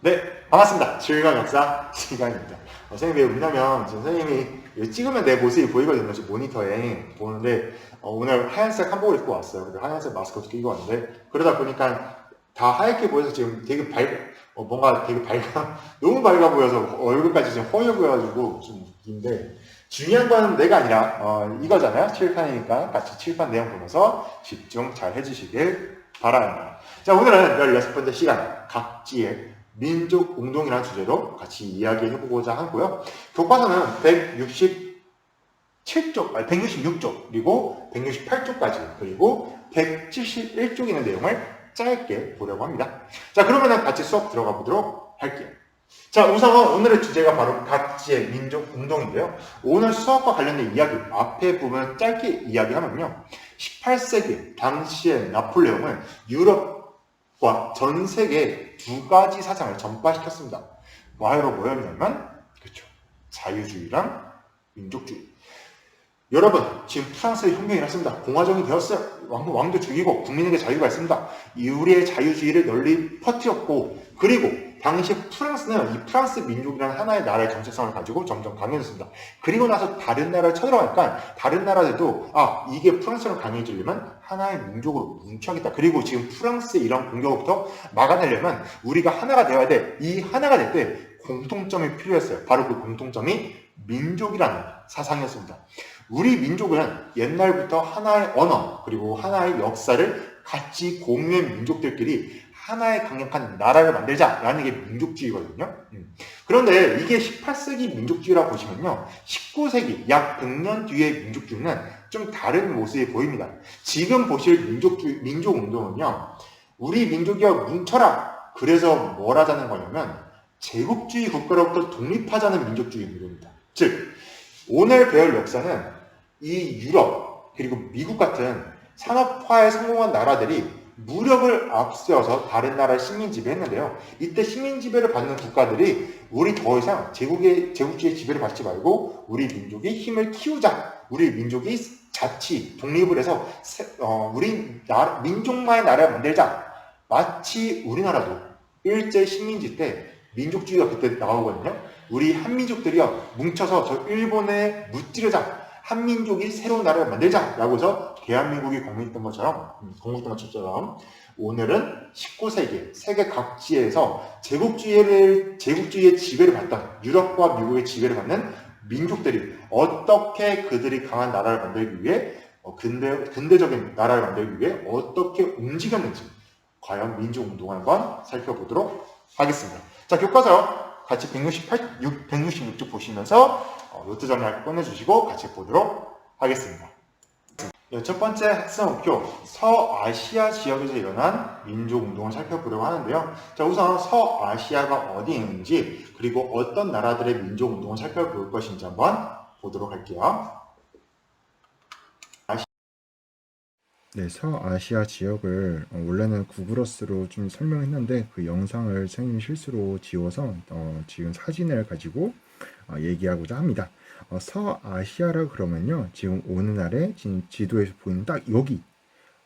네, 반갑습니다. 즐거운 역사 시간입니다. 어, 선생님이 왜 웃냐면 선생님이 찍으면 내 모습이 보이거든요. 지금 모니터에 보는데 어, 오늘 하얀색 한복을 입고 왔어요. 근데 하얀색 마스크도 끼고 왔는데 그러다 보니까 다 하얗게 보여서 지금 되게 밝, 어, 뭔가 되게 밝아, 너무 밝아 보여서 얼굴까지 지금 허여 보여가지고 좀 웃긴데 중요한 건 내가 아니라 어, 이거잖아요. 칠판이니까 같이 칠판 내용 보면서 집중 잘 해주시길 바랍니다. 자, 오늘은 16번째 시간 각지의 민족 운동이라는 주제로 같이 이야기해 보고자 하고요. 교과서는 167쪽, 아니 166쪽, 그리고 168쪽까지, 그리고 171쪽 있는 내용을 짧게 보려고 합니다. 자, 그러면은 같이 수업 들어가 보도록 할게요. 자, 우선 오늘의 주제가 바로 각지의 민족 운동인데요. 오늘 수업과 관련된 이야기, 앞에 부분 짧게 이야기하면요. 18세기 당시의 나폴레옹은 유럽 과전 세계 두 가지 사상을 전파시켰습니다. 바로 뭐였냐면, 그렇죠. 자유주의랑 민족주의. 여러분, 지금 프랑스의 혁명이 났습니다. 공화정이 되었어요. 왕, 왕도 죽이고 국민에게 자유가 있습니다. 이 우리의 자유주의를 널리 퍼뜨렸고, 그리고 당시 프랑스는 이 프랑스 민족이라는 하나의 나라의 정체성을 가지고 점점 강해졌습니다. 그리고 나서 다른 나라를 쳐들어가니까 다른 나라들도 아 이게 프랑스로 강해지려면 하나의 민족으로 뭉쳐야겠다. 그리고 지금 프랑스의 이런 공격부터 막아내려면 우리가 하나가 되어야 돼. 이 하나가 될 때 공통점이 필요했어요. 바로 그 공통점이 민족이라는 사상이었습니다. 우리 민족은 옛날부터 하나의 언어 그리고 하나의 역사를 같이 공유한 민족들끼리 하나의 강력한 나라를 만들자라는 게 민족주의거든요. 음. 그런데 이게 18세기 민족주의라고 보시면요. 19세기 약 100년 뒤의 민족주의는 좀 다른 모습이 보입니다. 지금 보실 민족주의, 민족운동은요. 우리 민족이야 뭉쳐라. 그래서 뭘 하자는 거냐면 제국주의 국가로부터 독립하자는 민족주의 운동입니다. 즉 오늘 배울 역사는 이 유럽 그리고 미국 같은 산업화에 성공한 나라들이 무력을 앞세워서 다른 나라의 식민 지배했는데요. 이때 식민 지배를 받는 국가들이 우리 더 이상 제국의 제국주의 지배를 받지 말고 우리 민족의 힘을 키우자. 우리 민족이 자치 독립을 해서 세- 어, 우리 나, 민족만의 나라를 만들자. 마치 우리나라도 일제 식민지 때 민족주의가 그때 나오거든요. 우리 한민족들이요 뭉쳐서 저 일본에 무찌르자. 한민족이 새로운 나라를 만들자라고 해서 대한민국이 공립된 것처럼 음, 공립된 것처럼 오늘은 19세기 세계 각지에서 제국주의를 제국주의의 지배를 받던 유럽과 미국의 지배를 받는 민족들이 어떻게 그들이 강한 나라를 만들기 위해 어, 근대 근대적인 나라를 만들기 위해 어떻게 움직였는지 과연 민족 운동을 한번 살펴보도록 하겠습니다. 자 교과서 같이 168, 6, 166쪽 보시면서 어, 노트 전략 꺼내주시고 같이 보도록 하겠습니다. 네, 첫 번째 학습 목표, 서아시아 지역에서 일어난 민족운동을 살펴보려고 하는데요. 자, 우선 서아시아가 어디 있는지, 그리고 어떤 나라들의 민족운동을 살펴볼 것인지 한번 보도록 할게요. 네, 서아시아 지역을 어, 원래는 구글어스로 좀 설명했는데 그 영상을 선생님이 실수로 지워서 어, 지금 사진을 가지고 어, 얘기하고자 합니다. 어, 서아시아라 그러면요, 지금 오늘날의 지도에서 보이는 딱 여기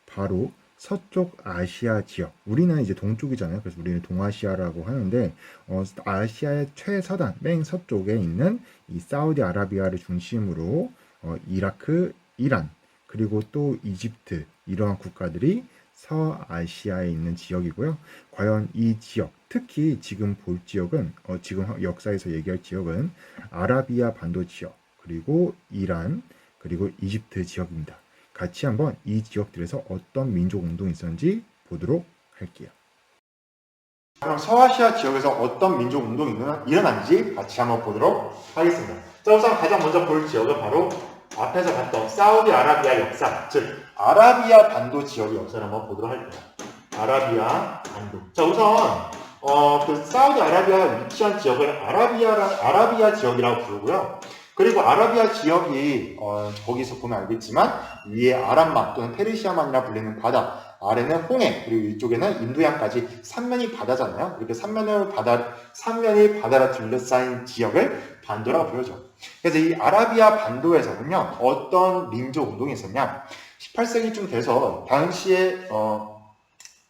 바로 서쪽 아시아 지역. 우리는 이제 동쪽이잖아요. 그래서 우리는 동아시아라고 하는데 어, 아시아의 최서단, 맨 서쪽에 있는 이 사우디아라비아를 중심으로 어, 이라크, 이란 그리고 또 이집트 이러한 국가들이 서아시아에 있는 지역이고요. 과연 이 지역, 특히 지금 볼 지역은 어, 지금 역사에서 얘기할 지역은 아라비아 반도 지역, 그리고 이란, 그리고 이집트 지역입니다. 같이 한번 이 지역들에서 어떤 민족 운동이 있었는지 보도록 할게요. 그럼 서아시아 지역에서 어떤 민족 운동이 일어나- 일어난지 같이 한번 보도록 하겠습니다. 자, 우선 가장 먼저 볼 지역은 바로 앞에서 봤던 사우디아라비아 역사, 즉 아라비아 반도 지역의 역사를 한번 보도록 할게요. 아라비아 반도. 자, 우선 어, 그 사우디아라비아가 위치한 지역을 아라비아라, 아라비아 지역이라고 부르고요. 그리고 아라비아 지역이 어, 거기서 보면 알겠지만 위에 아람만 또는 페르시아만이라 불리는 바다, 아래는 홍해, 그리고 이쪽에는 인도양까지 삼면이 바다잖아요. 이렇게 삼면을 바다, 삼면이 바다로 둘러싸인 지역을 반도라고 부르죠. 그래서 이 아라비아 반도에서는요, 어떤 민족 운동이 있었냐? 18세기쯤 돼서 당시에 어,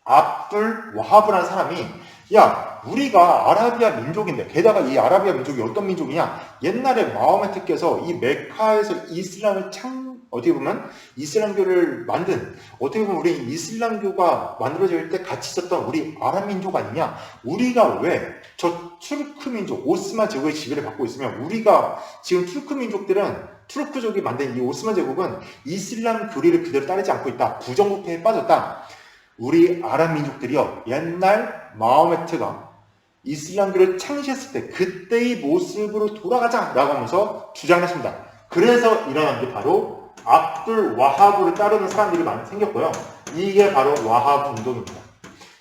압둘 와하브라는 사람이 야 우리가 아라비아 민족인데 게다가 이 아라비아 민족이 어떤 민족이냐 옛날에 마호메트께서 이 메카에서 이슬람을 창 어떻게 보면 이슬람교를 만든 어떻게 보면 우리 이슬람교가 만들어질 때 같이 있었던 우리 아랍 민족 아니냐? 우리가 왜 저 투르크 민족 오스만 제국의 지배를 받고 있으면 우리가 지금 투르크 민족들은 투르크족이 만든 이 오스만 제국은 이슬람 교리를 그대로 따르지 않고 있다. 부정부패에 빠졌다. 우리 아랍 민족들이요 옛날 마호메트가 이슬람교를 창시했을 때 그때의 모습으로 돌아가자라고 하면서 주장했습니다. 그래서 일어난 게 바로 압둘 와하브를 따르는 사람들이 많이 생겼고요. 이게 바로 와하브 운동입니다.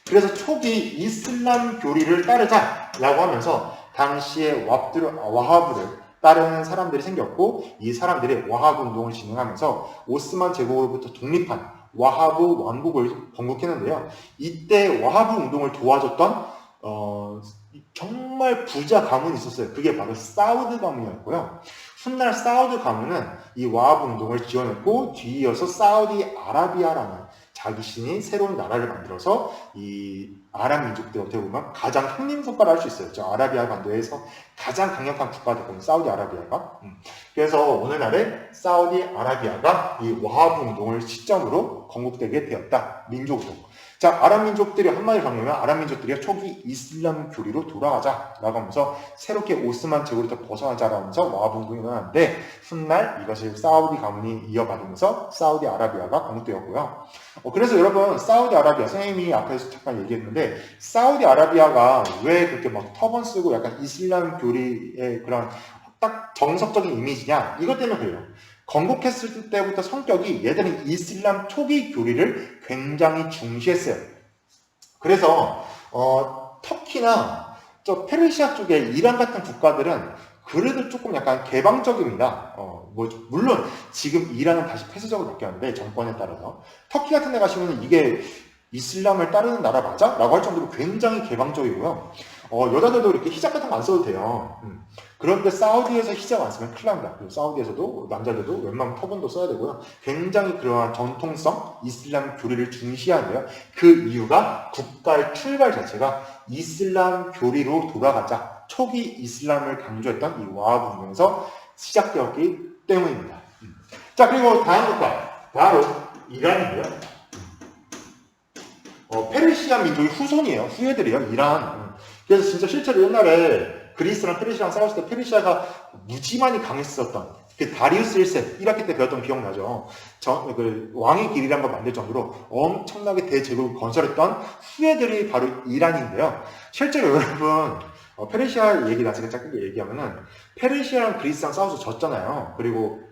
그래서 초기 이슬람 교리를 따르자라고 하면서 당시에 왑둘 와하브를 따르는 사람들이 생겼고 이 사람들이 와하브 운동을 진행하면서 오스만 제국으로부터 독립한 와하브 왕국을 건국했는데요. 이때 와하브 운동을 도와줬던 어, 정말 부자 가문이 있었어요. 그게 바로 사우드 가문이었고요. 훗날 사우드 가문은 이 와하브 운동을 지원했고 뒤이어서 사우디 아라비아라는 자기 신이 새로운 나라를 만들어서 이 아랍 민족들 어떻게 보면 가장 형님 국가라 할수 있어요. 저 아라비아 반도에서 가장 강력한 국가가 되거든요. 사우디 아라비아가. 음. 그래서 오늘날에 사우디 아라비아가 이 와하브 운동을 시점으로 건국되게 되었다. 민족으로. 자, 아랍 민족들이 한마디로 정리하면 아랍 민족들이 초기 이슬람 교리로 돌아가자라고 하면서 새롭게 오스만 제국으로부터 와하브 운동이 일어났는데 훗날 이것을 사우디 가문이 이어받으면서 사우디 아라비아가 건국되었고요. 어, 그래서 여러분 사우디 아라비아 선생님이 앞에서 잠깐 얘기했는데 사우디 아라비아가 왜 그렇게 막 터번 쓰고 약간 이슬람 교리의 그런 딱 정석적인 이미지냐 이것 때문에 그래요. 건국했을 때부터 성격이 얘들은 이슬람 초기 교리를 굉장히 중시했어요. 그래서 어, 터키나 저 페르시아 쪽에 이란 같은 국가들은 그래도 조금 약간 개방적입니다. 어, 뭐 물론 지금 이란은 다시 폐쇄적으로 바뀌었는데 정권에 따라서 터키 같은 데 가시면 이게 이슬람을 따르는 나라 맞아? 라고 할 정도로 굉장히 개방적이고요. 어, 여자들도 이렇게 히잡 같은 거 안 써도 돼요. 음. 그런데 사우디에서 히잡 안 쓰면 큰일 납니다. 사우디에서도 남자들도 웬만하면 터번도 써야 되고요. 굉장히 그러한 전통성 이슬람 교리를 중시하는데요. 그 이유가 국가의 출발 자체가 이슬람 교리로 돌아가자 초기 이슬람을 강조했던 이 와하브 운동에서 시작되었기 때문입니다. 음. 자 그리고 다음 국가 바로 이란인데요. 어, 페르시아 민족의 후손이에요. 후예들이에요. 이란. 음. 그래서 진짜 실제로 옛날에 그리스랑 페르시아랑 싸웠을 때 페르시아가 무지만이 강했었던 그 다리우스 1세 1학기 때 배웠던 기억나죠? 저, 그 왕의 길이란 걸 만들 정도로 엄청나게 대제국을 건설했던 후예들이 바로 이란인데요. 실제로 여러분 어, 페르시아 얘기 나중에 짧게 얘기하면은 페르시아랑 그리스랑 싸워서 졌잖아요. 그리고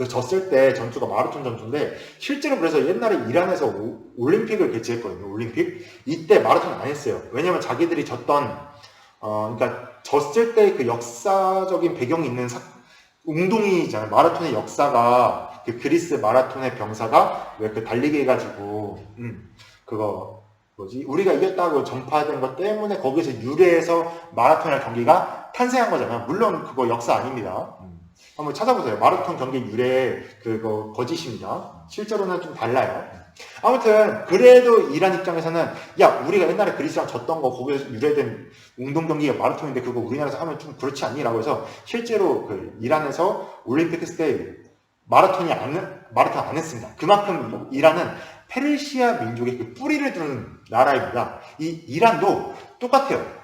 그 졌을 때 전투가 마라톤 전투인데 실제로 그래서 옛날에 이란에서 오- 올림픽을 개최했거든요. 올림픽 이때 마라톤 안 했어요. 왜냐면 자기들이 졌던 어 그러니까 졌을 때 그 역사적인 배경이 있는 사- 운동이잖아요. 마라톤의 역사가 그 그리스 마라톤의 병사가 왜 그 달리기 해가지고 음 그거 뭐지 우리가 이겼다고 전파된 것 때문에 거기서 유래해서 마라톤의 경기가 탄생한 거잖아요. 물론 그거 역사 아닙니다. 음. 한번 찾아보세요. 마라톤 경기 유래 그거 거짓입니다. 실제로는 좀 달라요. 아무튼 그래도 이란 입장에서는 야 우리가 옛날에 그리스랑 졌던 거 거기에서 유래된 운동 경기가 마라톤인데 그거 우리나라에서 하면 좀 그렇지 않니라고 해서 실제로 그 이란에서 올림픽 때 마라톤이 안 마라톤 안 했습니다. 그만큼 이란은 페르시아 민족의 그 뿌리를 두는 나라입니다. 이 이란도 똑같아요.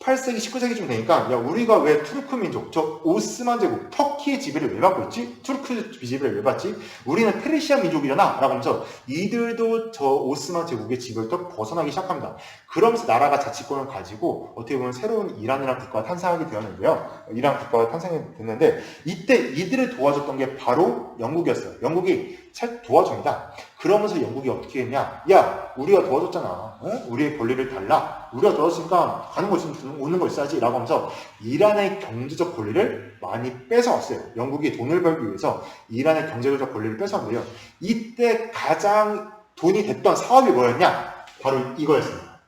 18세기, 19세기쯤 되니까 야 우리가 왜 투르크 민족, 저 오스만 제국, 터키의 지배를 왜 받고 있지? 투르크 지배를 왜 받지? 우리는 페르시아 민족이잖아 라고 하면서 이들도 저 오스만 제국의 지배로부터 벗어나기 시작합니다. 그러면서 나라가 자치권을 가지고 어떻게 보면 새로운 이란이라는 국가가 탄생하게 되었는데요. 이란 국가가 탄생이 됐는데 이때 이들을 도와줬던 게 바로 영국이었어요. 영국이 잘 도와줍니다. 그러면서 영국이 어떻게 했냐? 야, 우리가 도와줬잖아. 어? 우리의 권리를 달라. 우리가 도와줬으니까 가는 거 있으면 오는 거 있어야지. 라고 하면서 이란의 경제적 권리를 많이 뺏어왔어요. 영국이 돈을 벌기 위해서 이란의 경제적 권리를 뺏어왔는데요. 이때 가장 돈이 됐던 사업이 뭐였냐? 바로 이거였습니다.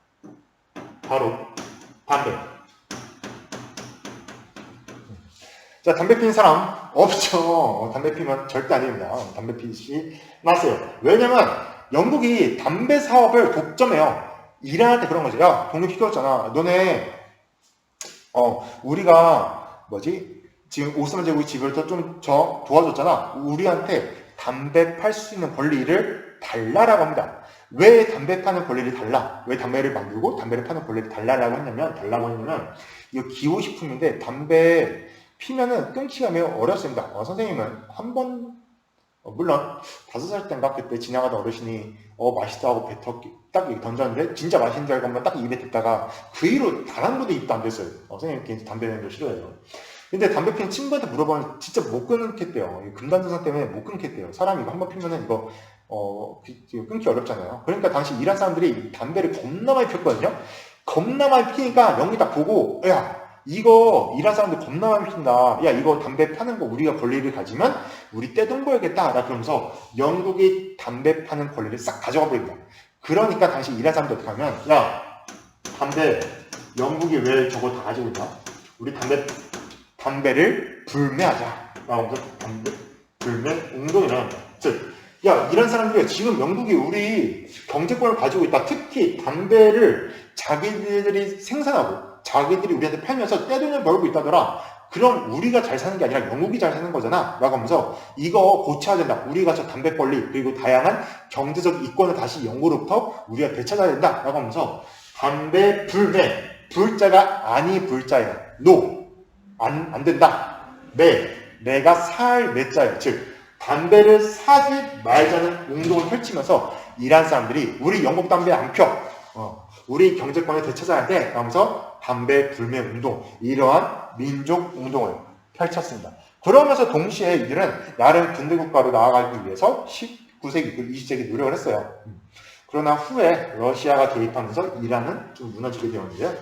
바로 담배. 자, 담배 피는 사람 없죠. 어, 담배 피면 절대 아닙니다. 어, 담배 피시 마세요. 왜냐면 영국이 담배 사업을 독점해요. 이란한테 그런 거죠. 야, 독립 시켰잖아. 너네, 어, 우리가, 뭐지? 지금 오스만 제국이 지배를 좀저 도와줬잖아. 우리한테 담배 팔 수 있는 권리를 달라라고 합니다. 왜 담배 파는 권리를 달라? 왜 담배를 만들고 담배를 파는 권리를 달라라고 했냐면, 달라고 했냐면, 이거 기호식품인데, 담배 피면은 끊기가 매우 어렵습니다. 어, 선생님은 한 번, 어, 물론, 다섯 살 때인가 그때 지나가던 어르신이, 어, 맛있다 하고 뱉어, 딱 이렇게 던졌는데, 진짜 맛있는 줄 알고 한번 딱 입에 댔다가, 그 이후로 단한 번도 입도 안 됐어요. 어, 선생님 개인 담배 거 싫어해요. 근데 담배 피는 친구한테 물어보면 진짜 못 끊겠대요. 이 금단증상 때문에 못 끊겠대요. 사람이 이거 한번 피면은 이거, 어, 피- 이거 끊기 어렵잖아요. 그러니까 당시 이란 사람들이 담배를 겁나 많이 폈거든요. 겁나 많이 피니까 영국이 딱 보고, 야, 이거 이란 사람들 겁나 많이 핀다. 야, 이거 담배 파는 거 우리가 권리를 가지면 우리 떼동거야겠다. 라 그러면서 영국이 담배 파는 권리를 싹 가져가 버립니다. 그러니까 당시 이란 사람들 어떻게 하면, 야, 담배, 영국이 왜 저거 다 가지고 있나? 우리 담배, 담배를 불매하자. 라고 하면서 담배, 불매 운동이라는 거야. 즉, 야, 이런 사람들이 지금 영국이 우리 경제권을 가지고 있다. 특히 담배를 자기들이 생산하고 자기들이 우리한테 팔면서 떼돈을 벌고 있다더라. 그럼 우리가 잘 사는 게 아니라 영국이 잘 사는 거잖아. 라고 하면서 이거 고쳐야 된다. 우리가 저 담배 권리 그리고 다양한 경제적 이권을 다시 영국으로부터 우리가 되찾아야 된다. 라고 하면서 담배 불매. 불자가 아니 불자예요. 노. 안, 안 된다. 매. 내가 살 매자예요. 즉, 담배를 사지 말자는 운동을 펼치면서 이란 사람들이 우리 영국 담배 안 펴. 어, 우리 경제권을 되찾아야 돼. 하면서 담배 불매 운동, 이러한 민족 운동을 펼쳤습니다. 그러면서 동시에 이들은 나름 근대 국가로 나아가기 위해서 19세기, 20세기 노력을 했어요. 음. 그러나 후에 러시아가 개입하면서 이란은 좀 무너지게 되었는데요.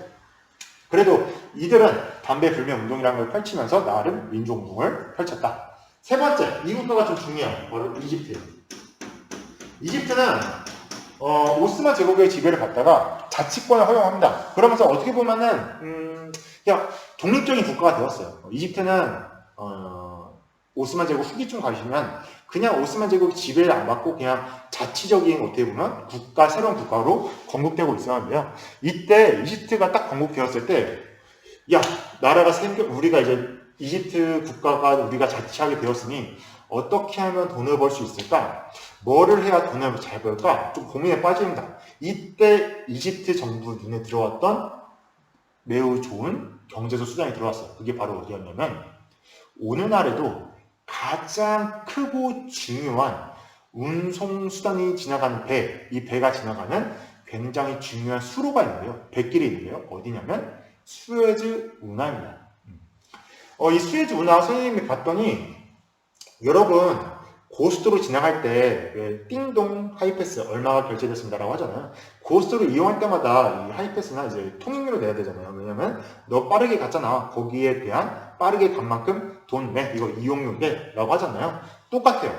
그래도 이들은 담배 불매 운동이라는 걸 펼치면서 나름 민족 운동을 펼쳤다. 세 번째, 이 국가가 좀 중요해요. 바로 이집트예요. 이집트는 어, 오스만 제국의 지배를 받다가 자치권을 허용합니다. 그러면서 어떻게 보면은 음, 그냥 독립적인 국가가 되었어요. 이집트는 어, 오스만 제국 후기쯤 가시면 그냥 오스만 제국 지배를 안 받고 그냥 자치적인 어떻게 보면 국가 새로운 국가로 건국되고 있었는데요. 이때 이집트가 딱 건국되었을 때, 야 나라가 생겨 우리가 이제 이집트 국가가 우리가 자치하게 되었으니 어떻게 하면 돈을 벌 수 있을까? 뭐를 해야 돈을 잘 벌까? 좀 고민에 빠집니다. 이때 이집트 정부 눈에 들어왔던 매우 좋은 경제적 수단이 들어왔어요. 그게 바로 어디였냐면 오늘날에도 가장 크고 중요한 운송 수단이 지나가는 배, 이 배가 지나가는 굉장히 중요한 수로가 있는데요. 배길이 있는데요. 어디냐면 수에즈 운하입니다. 어, 이 수에즈 운하 선생님이 봤더니 여러분 고속도로 지나갈 때왜 띵동 하이패스 얼마가 결제됐습니다라고 하잖아요. 고속도로 이용할 때마다 이 하이패스나 이제 통행료를 내야 되잖아요. 왜냐면 너 빠르게 갔잖아. 거기에 대한 빠르게 간 만큼 돈 내. 이거 이용료인데라고 하잖아요. 똑같아요.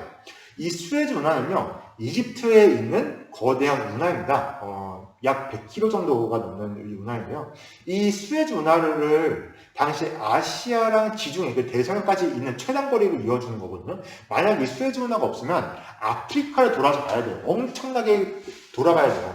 이 수에즈 운하는요. 이집트에 있는 거대한 운하입니다. 어, 약 100km 정도가 넘는 이 운하인데요. 이 수에즈 운하를 당시 아시아랑 지중해, 그 대서양까지 있는 최단 거리를 이어주는 거거든요. 만약 이 수에즈 운하가 없으면 아프리카를 돌아서 가야 돼요. 엄청나게 돌아가야 돼요.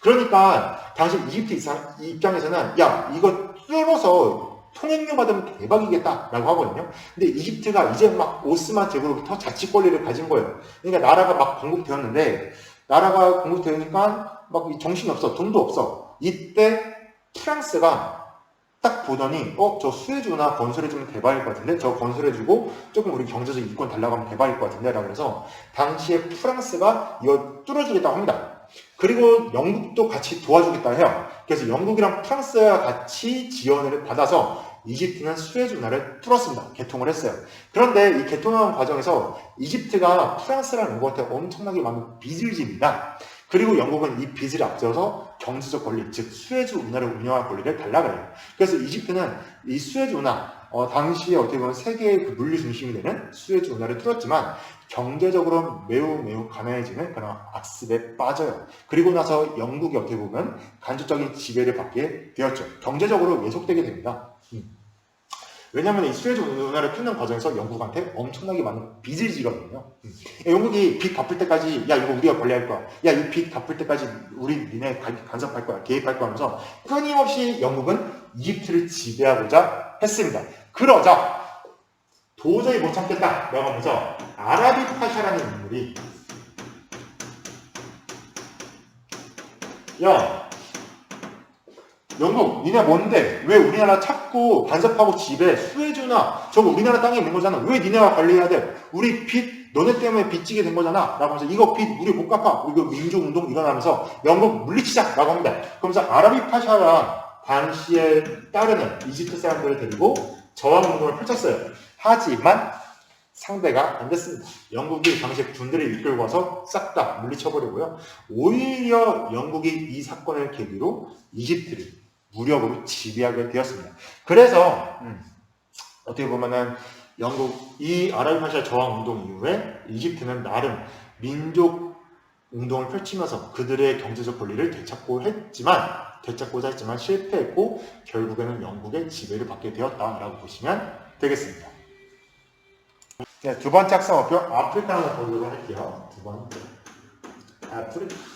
그러니까 당시 이집트 입장에서는 야 이거 뚫어서 통행료 받으면 대박이겠다라고 하거든요. 근데 이집트가 이제 막 오스만 제국으로부터 자치 권리를 가진 거예요. 그러니까 나라가 막 건국되었는데 나라가 건국되니까 막 정신이 없어, 돈도 없어. 이때 프랑스가 딱 보더니 어 저 수혜주나 건설해주면 대박일 것 같은데 저 건설해주고 조금 우리 경제적 이권 달라고 하면 대박일 것 같은데 라고 해서 당시에 프랑스가 이거 뚫어주겠다고 합니다. 그리고 영국도 같이 도와주겠다 해요. 그래서 영국이랑 프랑스가 같이 지원을 받아서 이집트는 수에즈 운하를 뚫었습니다. 개통을 했어요. 그런데 이 개통하는 과정에서 이집트가 프랑스랑 영국한테 엄청나게 많은 빚을 집니다. 그리고 영국은 이 빚을 앞세워서 경제적 권리, 즉 수에즈 운하를 운영할 권리를 달라고 해요. 그래서 이집트는 이 수에즈 운하, 어, 당시에 어떻게 보면 세계의 그 물류 중심이 되는 수에즈 운하를 뚫었지만 경제적으로 매우 매우 가난해지는 그런 악습에 빠져요. 그리고 나서 영국이 어떻게 보면 간접적인 지배를 받게 되었죠. 경제적으로 왜속되게 됩니다. 음. 왜냐하면 이 수에즈 운하를 푸는 과정에서 영국한테 엄청나게 많은 빚을 지거든요. 음. 영국이 빚 갚을 때까지 야 이거 우리가 관리할 거야. 야 이 빚 갚을 때까지 우리 니네 간- 간섭할 거야. 개입할 거야 하면서 끊임없이 영국은 이집트를 지배하고자 했습니다. 그러자 도저히 못 참겠다 라고 하면서 아라비 파샤라는 인물이 야 영국 니네 뭔데? 왜 우리나라 찾고 간섭하고 지배 수혜주나 저거 우리나라 땅에 있는 거잖아. 왜 니네가 관리해야 돼? 우리 빚 너네 때문에 빚지게 된 거잖아. 라고 하면서 이거 빚 우리 못 갚아. 이거 민주운동 일어나면서 영국 물리치자 라고 합니다. 그러면서 아라비 파샤랑 당시에 따르는 이집트 사람들을 데리고 저항운동을 펼쳤어요. 하지만 상대가 안 됐습니다. 영국이 당시 군대를 이끌고 와서 싹 다 물리쳐버리고요. 오히려 영국이 이 사건을 계기로 이집트를 무력으로 지배하게 되었습니다. 그래서 음, 어떻게 보면은 영국 이 아라비 파샤 저항 운동 이후에 이집트는 나름 민족 운동을 펼치면서 그들의 경제적 권리를 되찾고 했지만 되찾고자 했지만 실패했고 결국에는 영국의 지배를 받게 되었다라고 보시면 되겠습니다. 네, 두 번째 학생어표 아프리카 한번 보도록 할게요. 두 번째 아프리카.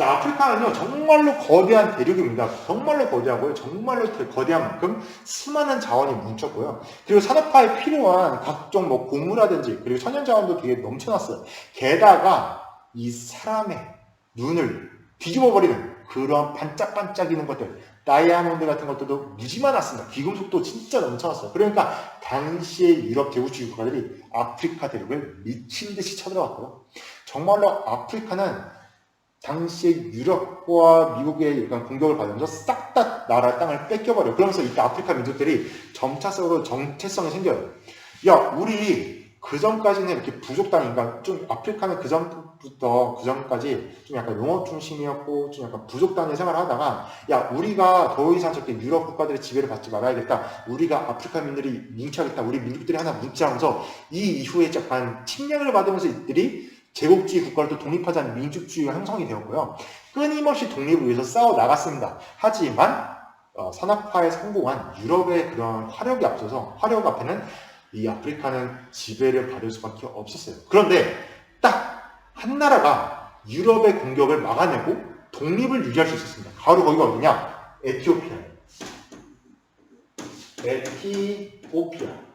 자, 아프리카는요 정말로 거대한 대륙입니다. 정말로 거대하고요. 정말로 대- 거대한 만큼 수많은 자원이 뭉쳤고요. 그리고 산업화에 필요한 각종 뭐 고무라든지 그리고 천연 자원도 되게 넘쳐났어요. 게다가 이 사람의 눈을 뒤집어 버리는 그런 반짝반짝이는 것들 다이아몬드 같은 것들도 무지 많았습니다. 귀금속도 진짜 넘쳐났어요. 그러니까 당시의 유럽 제국주의 국가들이 아프리카 대륙을 미친 듯이 쳐들어갔고요. 정말로 아프리카는 당시의 유럽과 미국의 약간 공격을 받으면서 싹 다 나라 땅을 뺏겨버려요. 그러면서 이때 아프리카 민족들이 점차적으로 정체성이 생겨요. 야, 우리 그 전까지는 이렇게 부족 단위니까 좀 아프리카는 그 전부터 그 전까지 좀 약간 농업 중심이었고 좀 약간 부족 단위 생활을 하다가 야 우리가 더 이상 저렇게 유럽 국가들의 지배를 받지 말아야겠다 우리가 아프리카 민들이 뭉쳐야겠다 우리 민족들이 하나 뭉치하면서 이 이후에 약간 침략을 받으면서 이들이 제국주의 국가를 또 독립하자는 민족주의가 형성이 되었고요 끊임없이 독립을 위해서 싸워 나갔습니다 하지만 어, 산업화에 성공한 유럽의 그런 화력이 앞서서 화력 앞에는 이 아프리카는 지배를 받을 수밖에 없었어요. 그런데 딱 한 나라가 유럽의 공격을 막아내고 독립을 유지할 수 있었습니다. 바로 거기가 어디냐? 에티오피아. 에티오피아.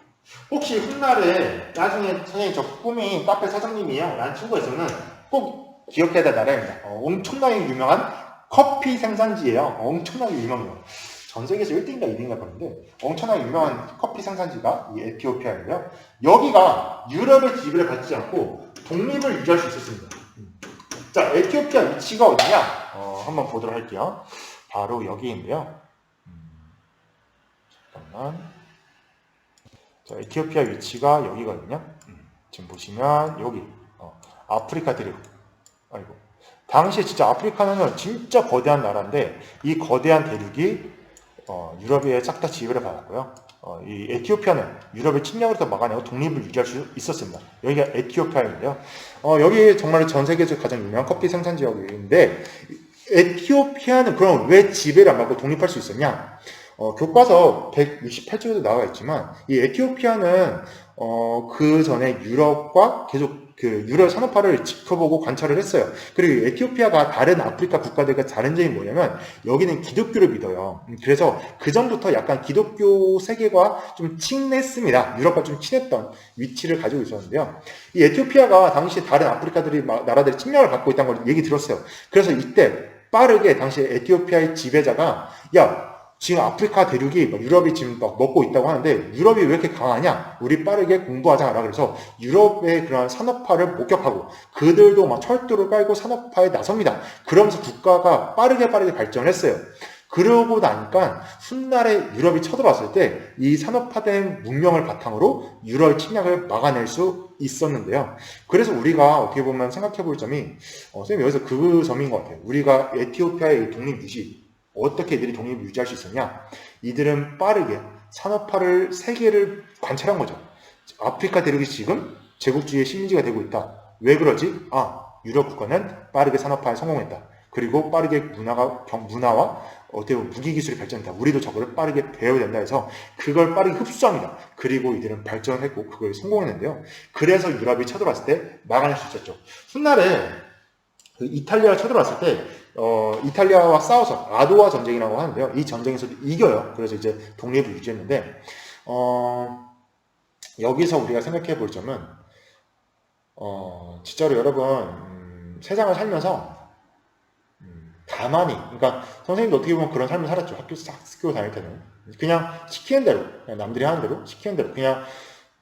혹시 훗날에 나중에 선생님 저 꿈이 카페 사장님이에요. 라는 친구가 있으면 꼭 기억해야 될 나라입니다. 어, 엄청나게 유명한 커피 생산지예요. 엄청나게 유명해요. 전 세계에서 1등인가 2등인가 그런데 엄청나게 유명한 커피 생산지가 이 에티오피아인데요. 여기가 유럽의 지배를 받지 않고 독립을 유지할 수 있었습니다. 음. 자, 에티오피아 위치가 어디냐? 어, 한번 보도록 할게요. 바로 여기인데요. 음, 잠깐만. 자, 에티오피아 위치가 여기거든요. 음, 지금 보시면 여기 어, 아프리카 대륙. 아이고. 당시에 진짜 아프리카는 진짜 거대한 나라인데 이 거대한 대륙이 어, 유럽에 싹 다 지배를 받았고요. 어, 이 에티오피아는 유럽의 침략으로부터 막아내고 독립을 유지할 수 있었습니다. 여기가 에티오피아인데요. 어, 여기 정말 전 세계에서 가장 유명한 커피 생산 지역인데 에티오피아는 그럼 왜 지배를 안 받고 독립할 수 있었냐? 어, 교과서 168쪽에도 나와 있지만 이 에티오피아는 어, 그 전에 유럽과 계속 그 유럽 산업화를 지켜보고 관찰을 했어요. 그리고 에티오피아가 다른 아프리카 국가들과 다른 점이 뭐냐면 여기는 기독교를 믿어요. 음, 그래서 그 전부터 약간 기독교 세계가 좀 친했습니다. 유럽과 좀 친했던 위치를 가지고 있었는데요. 이 에티오피아가 당시 다른 아프리카들이 막 나라들이 침략을 받고 있다는 걸 얘기 들었어요. 그래서 이때 빠르게 당시 에티오피아의 지배자가 야 지금 아프리카 대륙이 막 유럽이 지금 막 먹고 있다고 하는데 유럽이 왜 이렇게 강하냐? 우리 빠르게 공부하자라 그래서 유럽의 그런 산업화를 목격하고 그들도 막 철도를 깔고 산업화에 나섭니다. 그러면서 국가가 빠르게 빠르게 발전했어요. 그러고 나니까 훗날에 유럽이 쳐들어왔을 때 이 산업화된 문명을 바탕으로 유럽 침략을 막아낼 수 있었는데요. 그래서 우리가 어떻게 보면 생각해 볼 점이 어, 선생님 여기서 그 점인 것 같아요. 우리가 에티오피아의 독립 유지 어떻게 이들이 독립을 유지할 수 있었냐? 이들은 빠르게 산업화를 세계를 관찰한 거죠. 아프리카 대륙이 지금 제국주의의 식민지가 되고 있다. 왜 그러지? 아, 유럽 국가는 빠르게 산업화에 성공했다. 그리고 빠르게 문화가 경- 문화와 어떻게 무기 기술이 발전한다. 우리도 저거를 빠르게 배워야 된다 해서 그걸 빠르게 흡수합니다. 그리고 이들은 발전했고 그걸 성공했는데요. 그래서 유럽이 쳐들어왔을 때 막아낼 수 있었죠. 훗날에 그 이탈리아가 쳐들어왔을 때 어, 이탈리아와 싸워서 아도아 전쟁이라고 하는데요. 이 전쟁에서도 이겨요. 그래서 이제 독립을 유지했는데 어, 여기서 우리가 생각해 볼 점은 어, 진짜로 여러분 음, 세상을 살면서 음, 가만히 그러니까 선생님도 어떻게 보면 그런 삶을 살았죠. 학교 학교 다닐 때는 그냥 시키는 대로 그냥 남들이 하는 대로 시키는 대로 그냥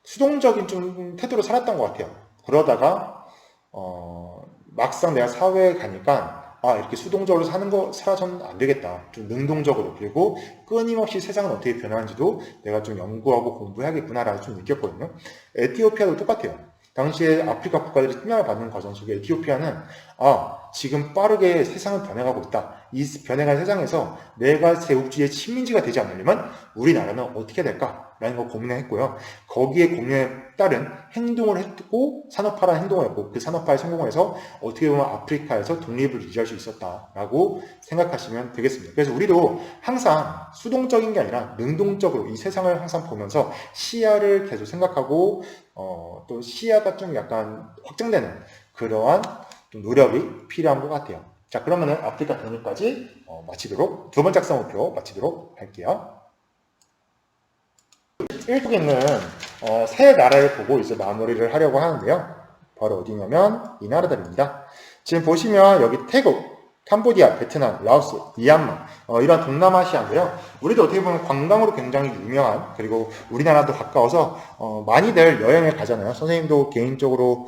수동적인 좀 태도로 살았던 것 같아요. 그러다가 어, 막상 내가 사회에 가니까 아 이렇게 수동적으로 사는 거 살아서는 안 되겠다. 좀 능동적으로 그리고 끊임없이 세상은 어떻게 변하는지도 내가 좀 연구하고 공부해야겠구나라고 좀 느꼈거든요. 에티오피아도 똑같아요. 당시에 아프리카 국가들이 침략을 받는 과정 속에 에티오피아는 아 지금 빠르게 세상은 변해가고 있다. 이 변해간 세상에서 내가 제국주의의 식민지가 되지 않으려면 우리나라는 어떻게 될까라는 걸 고민했고요. 거기에 고민에 따른 행동을 했고 산업화라는 행동을 했고 그 산업화에 성공해서 어떻게 보면 아프리카에서 독립을 유지할 수 있었다라고 생각하시면 되겠습니다. 그래서 우리도 항상 수동적인 게 아니라 능동적으로 이 세상을 항상 보면서 시야를 계속 생각하고 어, 또 시야가 좀 약간 확장되는 그러한 좀 노력이 필요한 것 같아요. 자, 그러면은 아프리카 독립까지 어, 마치도록 두 번째 학습 목표 마치도록 할게요. 1쪽에 있는 어, 세 나라를 보고 이제 마무리를 하려고 하는데요. 바로 어디냐면 이 나라들입니다. 지금 보시면 여기 태국, 캄보디아, 베트남, 라오스, 미얀마 어, 이런 동남아시아인데요. 우리도 어떻게 보면 관광으로 굉장히 유명한 그리고 우리나라도 가까워서 어, 많이들 여행을 가잖아요. 선생님도 개인적으로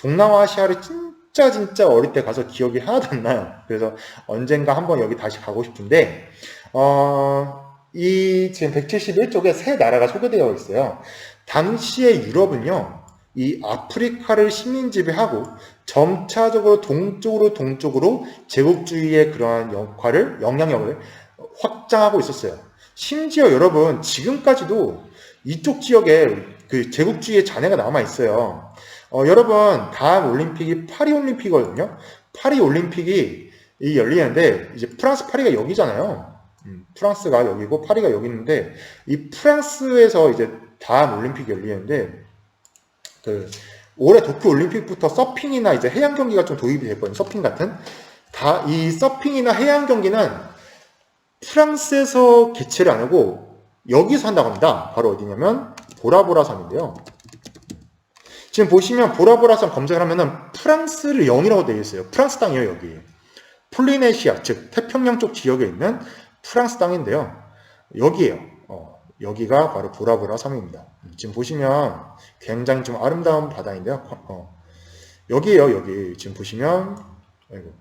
동남아시아를 진 짜 진짜 어릴 때 가서 기억이 하나도 안 나요. 그래서 언젠가 한번 여기 다시 가고 싶은데 어, 이 지금 171쪽에 세 나라가 소개되어 있어요. 당시의 유럽은요, 이 아프리카를 식민 지배하고 점차적으로 동쪽으로 동쪽으로 제국주의의 그러한 역할을 영향력을 확장하고 있었어요. 심지어 여러분 지금까지도 이쪽 지역에 그 제국주의의 잔해가 남아 있어요. 어, 여러분 다음 올림픽이 파리 올림픽이거든요. 파리 올림픽이 이 열리는데 이제 프랑스 파리가 여기잖아요. 음, 프랑스가 여기고 파리가 여기 있는데 이 프랑스에서 이제 다음 올림픽이 열리는데 그 올해 도쿄 올림픽부터 서핑이나 이제 해양 경기가 좀 도입이 됐거든요. 서핑 같은 다 이 서핑이나 해양 경기는 프랑스에서 개최를 안 하고 여기서 한다고 합니다. 바로 어디냐면 보라보라 섬인데요. 지금 보시면 보라보라 섬 검색을 하면은 프랑스를 0이라고 되어 있어요. 프랑스 땅이에요, 여기. 폴리네시아, 즉 태평양 쪽 지역에 있는 프랑스 땅인데요. 여기에요. 어, 여기가 바로 보라보라 섬입니다. 지금 보시면 굉장히 좀 아름다운 바다인데요. 어, 여기에요, 여기. 지금 보시면, 아이고.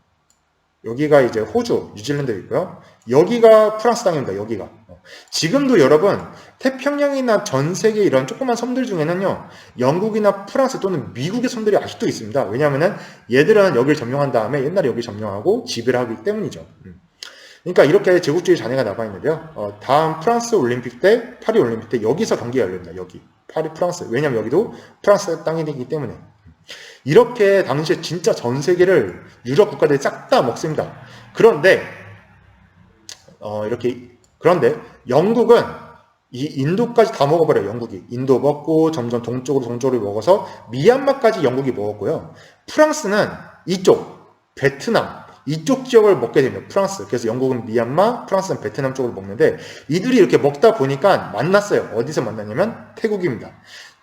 여기가 이제 호주, 뉴질랜드 있고요. 여기가 프랑스 땅입니다, 여기가. 어, 지금도 여러분, 태평양이나 전 세계 이런 조그만 섬들 중에는요, 영국이나 프랑스 또는 미국의 섬들이 아직도 있습니다. 왜냐하면은 얘들은 여기를 점령한 다음에 옛날에 여기 점령하고 지배를 하기 때문이죠. 음. 그러니까 이렇게 제국주의 잔해가 남아 있는데요. 어, 다음 프랑스 올림픽 때, 파리 올림픽 때 여기서 경기가 열립니다. 여기 파리 프랑스. 왜냐하면 여기도 프랑스 땅이 되기 때문에 이렇게 당시에 진짜 전 세계를 유럽 국가들이 싹 다 먹습니다. 그런데 어, 이렇게 그런데 영국은 이 인도까지 다 먹어버려요. 영국이 인도 먹고 점점 동쪽으로 동쪽으로 먹어서 미얀마까지 영국이 먹었고요. 프랑스는 이쪽 베트남 이쪽 지역을 먹게 됩니다. 프랑스. 그래서 영국은 미얀마, 프랑스는 베트남 쪽을 먹는데 이들이 이렇게 먹다 보니까 만났어요. 어디서 만났냐면 태국입니다.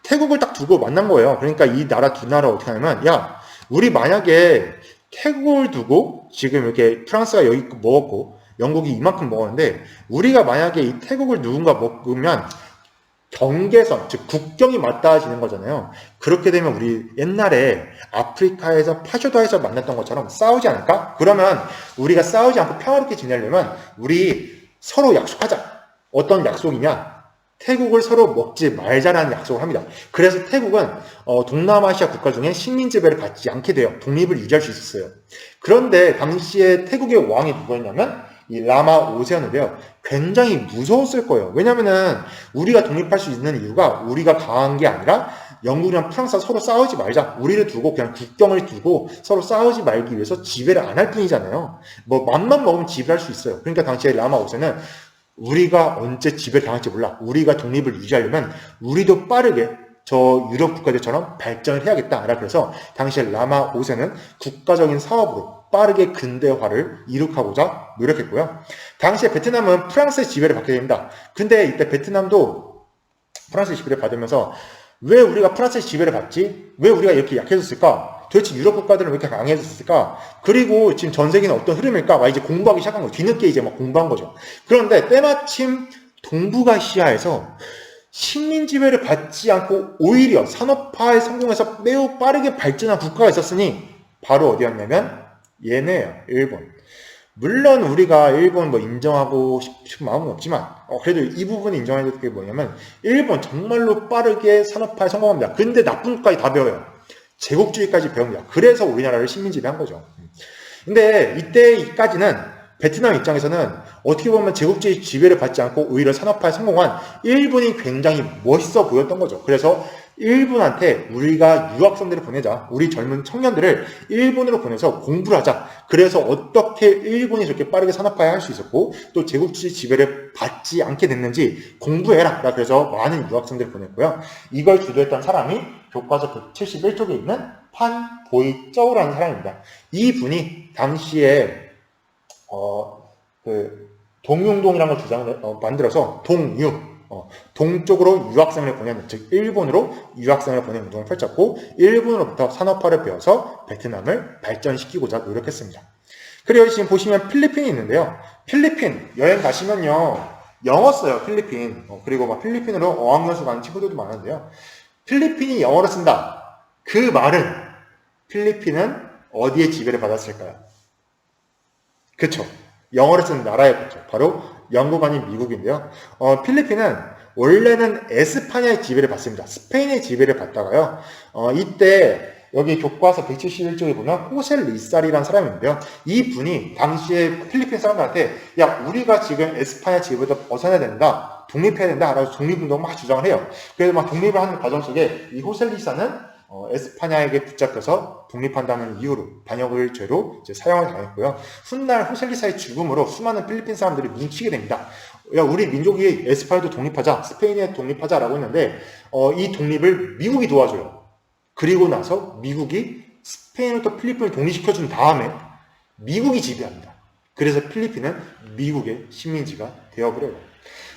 태국을 딱 두고 만난 거예요. 그러니까 이 나라 두 나라 어떻게 하냐면 야 우리 만약에 태국을 두고 지금 이렇게 프랑스가 여기 먹었고 영국이 이만큼 먹었는데 우리가 만약에 이 태국을 누군가 먹으면 경계선, 즉 국경이 맞닿아지는 거잖아요. 그렇게 되면 우리 옛날에 아프리카에서 파쇼다에서 만났던 것처럼 싸우지 않을까? 그러면 우리가 싸우지 않고 평화롭게 지내려면 우리 서로 약속하자. 어떤 약속이냐? 태국을 서로 먹지 말자라는 약속을 합니다. 그래서 태국은 어, 동남아시아 국가 중에 식민 지배를 받지 않게 돼요. 독립을 유지할 수 있었어요. 그런데 당시에 태국의 왕이 누구였냐면 이 라마 5세였는데요. 굉장히 무서웠을 거예요. 왜냐면은 우리가 독립할 수 있는 이유가 우리가 강한 게 아니라 영국이랑 프랑스가 서로 싸우지 말자. 우리를 두고 그냥 국경을 두고 서로 싸우지 말기 위해서 지배를 안 할 뿐이잖아요. 뭐 맘만 먹으면 지배할 수 있어요. 그러니까 당시에 라마 5세는 우리가 언제 지배를 당할지 몰라. 우리가 독립을 유지하려면 우리도 빠르게 저 유럽 국가들처럼 발전을 해야겠다라 그래서 당시에 라마 5세는 국가적인 사업으로 빠르게 근대화를 이룩하고자 노력했고요. 당시에 베트남은 프랑스의 지배를 받게 됩니다. 근데 이때 베트남도 프랑스의 지배를 받으면서 왜 우리가 프랑스의 지배를 받지? 왜 우리가 이렇게 약해졌을까? 도대체 유럽 국가들은 왜 이렇게 강해졌을까? 그리고 지금 전 세계는 어떤 흐름일까? 막 이제 공부하기 시작한 거죠. 뒤늦게 이제 막 공부한 거죠. 그런데 때마침 동북아시아에서 식민 지배를 받지 않고 오히려 산업화에 성공해서 매우 빠르게 발전한 국가가 있었으니 바로 어디였냐면 얘네예요. 일본. 물론 우리가 일본 뭐 인정하고 싶은 마음은 없지만 어, 그래도 이 부분 인정해야 될 게 뭐냐면 일본 정말로 빠르게 산업화에 성공합니다. 근데 나쁜 것까지 다 배워요. 제국주의까지 배웁니다. 그래서 우리나라를 식민지배한 거죠. 근데 이때까지는 베트남 입장에서는 어떻게 보면 제국주의 지배를 받지 않고 오히려 산업화에 성공한 일본이 굉장히 멋있어 보였던 거죠. 그래서 일본한테 우리가 유학생들을 보내자. 우리 젊은 청년들을 일본으로 보내서 공부를 하자. 그래서 어떻게 일본이 저렇게 빠르게 산업화에 할수 있었고 또 제국주의 지배를 받지 않게 됐는지 공부해라. 그래서 많은 유학생들을 보냈고요. 이걸 주도했던 사람이 교과서 171쪽에 있는 판 보이 쩌우라는 사람입니다. 이 분이 당시에 어, 그 동용동이라는 걸 주장을 어, 만들어서 동유 어, 동쪽으로 유학생을 보내는 즉 일본으로 유학생을 보내는 운동을 펼쳤고 일본으로부터 산업화를 배워서 베트남을 발전시키고자 노력했습니다. 그리고 지금 보시면 필리핀이 있는데요. 필리핀 여행 가시면요 영어 써요 필리핀 어, 그리고 막 필리핀으로 어학연수 가는 친구들도 많은데요. 필리핀이 영어를 쓴다. 그 말은 필리핀은 어디에 지배를 받았을까요? 그쵸. 영어를 쓰는 나라였죠. 바로 영국 아닌 미국인데요. 어, 필리핀은 원래는 에스파냐의 지배를 받습니다. 스페인의 지배를 받다가요. 어, 이때 여기 교과서 171쪽에 보면 호셀 리살이라는 사람인데요. 이 분이 당시에 필리핀 사람들한테 야 우리가 지금 에스파냐 지배부터 벗어나야 된다. 독립해야 된다. 라고 독립운동을 막 주장을 해요. 그래서 막 독립을 하는 과정 속에 이 호셀 리사는 어, 에스파냐에게 붙잡혀서 독립한다는 이유로 반역을 죄로 사형을 당했고요. 훗날 호셀리사의 죽음으로 수많은 필리핀 사람들이 뭉치게 됩니다. 야, 우리 민족이 에스파냐도 독립하자, 스페인에 독립하자라고 했는데 어, 이 독립을 미국이 도와줘요. 그리고 나서 미국이 스페인부터 필리핀을 독립시켜준 다음에 미국이 지배합니다. 그래서 필리핀은 미국의 식민지가 되어버려요.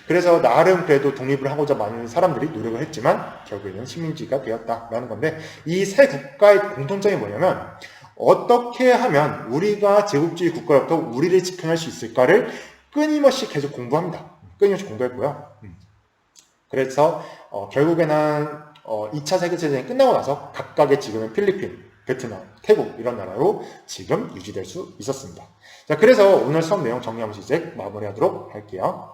그래서 나름 그래도 독립을 하고자 많은 사람들이 노력을 했지만 결국에는 식민지가 되었다라는 건데 이 세 국가의 공통점이 뭐냐면 어떻게 하면 우리가 제국주의 국가로부터 우리를 지켜낼 수 있을까를 끊임없이 계속 공부합니다. 끊임없이 공부했고요. 음. 그래서 어, 결국에는 어, 2차 세계대전이 끝나고 나서 각각의 지금은 필리핀, 베트남, 태국 이런 나라로 지금 유지될 수 있었습니다. 자, 그래서 오늘 수업 내용 정리하면서 이제 마무리하도록 할게요.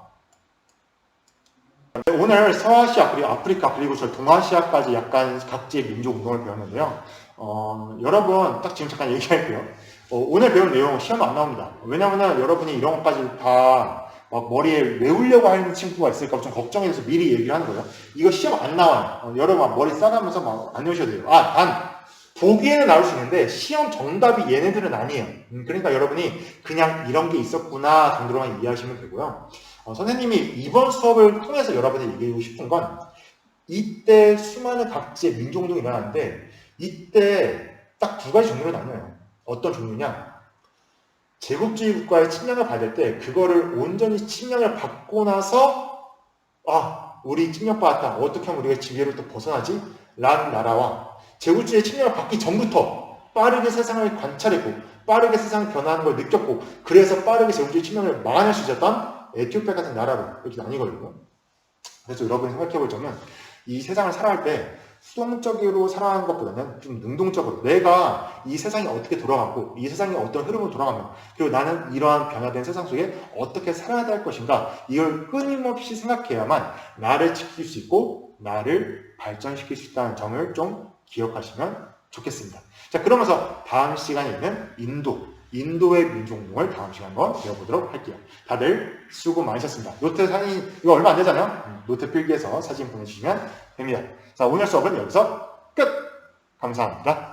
네, 오늘 서아시아 그리고 아프리카 그리고 저 동아시아까지 약간 각지의 민족 운동을 배웠는데요. 어, 여러분 딱 지금 잠깐 얘기할게요. 어, 오늘 배운 내용 시험 안 나옵니다. 왜냐면은 여러분이 이런 것까지 다 막 머리에 외우려고 하는 친구가 있을까 좀 걱정해서 미리 얘기를 하는 거예요. 이거 시험 안 나와요. 어, 여러분 막 머리 싸가면서 막 안 외우셔도 돼요. 아, 단 보기에는 나올 수 있는데 시험 정답이 얘네들은 아니에요. 음, 그러니까 여러분이 그냥 이런 게 있었구나 정도로만 이해하시면 되고요. 어, 선생님이 이번 수업을 통해서 여러분이 얘기하고 싶은 건 이때 수많은 각지의 민족운동이 일어나는데 이때 딱 두 가지 종류로 나뉘어요. 어떤 종류냐? 제국주의 국가의 침략을 받을 때 그거를 온전히 침략을 받고 나서 아 우리 침략받았다. 어떻게 하면 우리가 지배로부터 벗어나지? 라는 나라와 제국주의 침략을 받기 전부터 빠르게 세상을 관찰했고 빠르게 세상이 변화하는 걸 느꼈고 그래서 빠르게 제국주의 침략을 막아낼 수 있었던 에티오피아 같은 나라로 이렇게 나뉘거든요. 그래서 여러분이 생각해 보자면 이 세상을 살아갈 때 수동적으로 살아가는 것보다는 좀 능동적으로 내가 이 세상이 어떻게 돌아가고 이 세상이 어떤 흐름으로 돌아가면 그리고 나는 이러한 변화된 세상 속에 어떻게 살아야 될 것인가 이걸 끊임없이 생각해야만 나를 지킬 수 있고 나를 발전시킬 수 있다는 점을 좀 기억하시면 좋겠습니다. 자 그러면서 다음 시간에 있는 인도 인도의 민족몽을 다음 시간 한번 배워보도록 할게요. 다들 수고 많으셨습니다. 노트 사진, 이거 얼마 안 되잖아요? 노트 필기해서 사진 보내주시면 됩니다. 자, 오늘 수업은 여기서 끝! 감사합니다.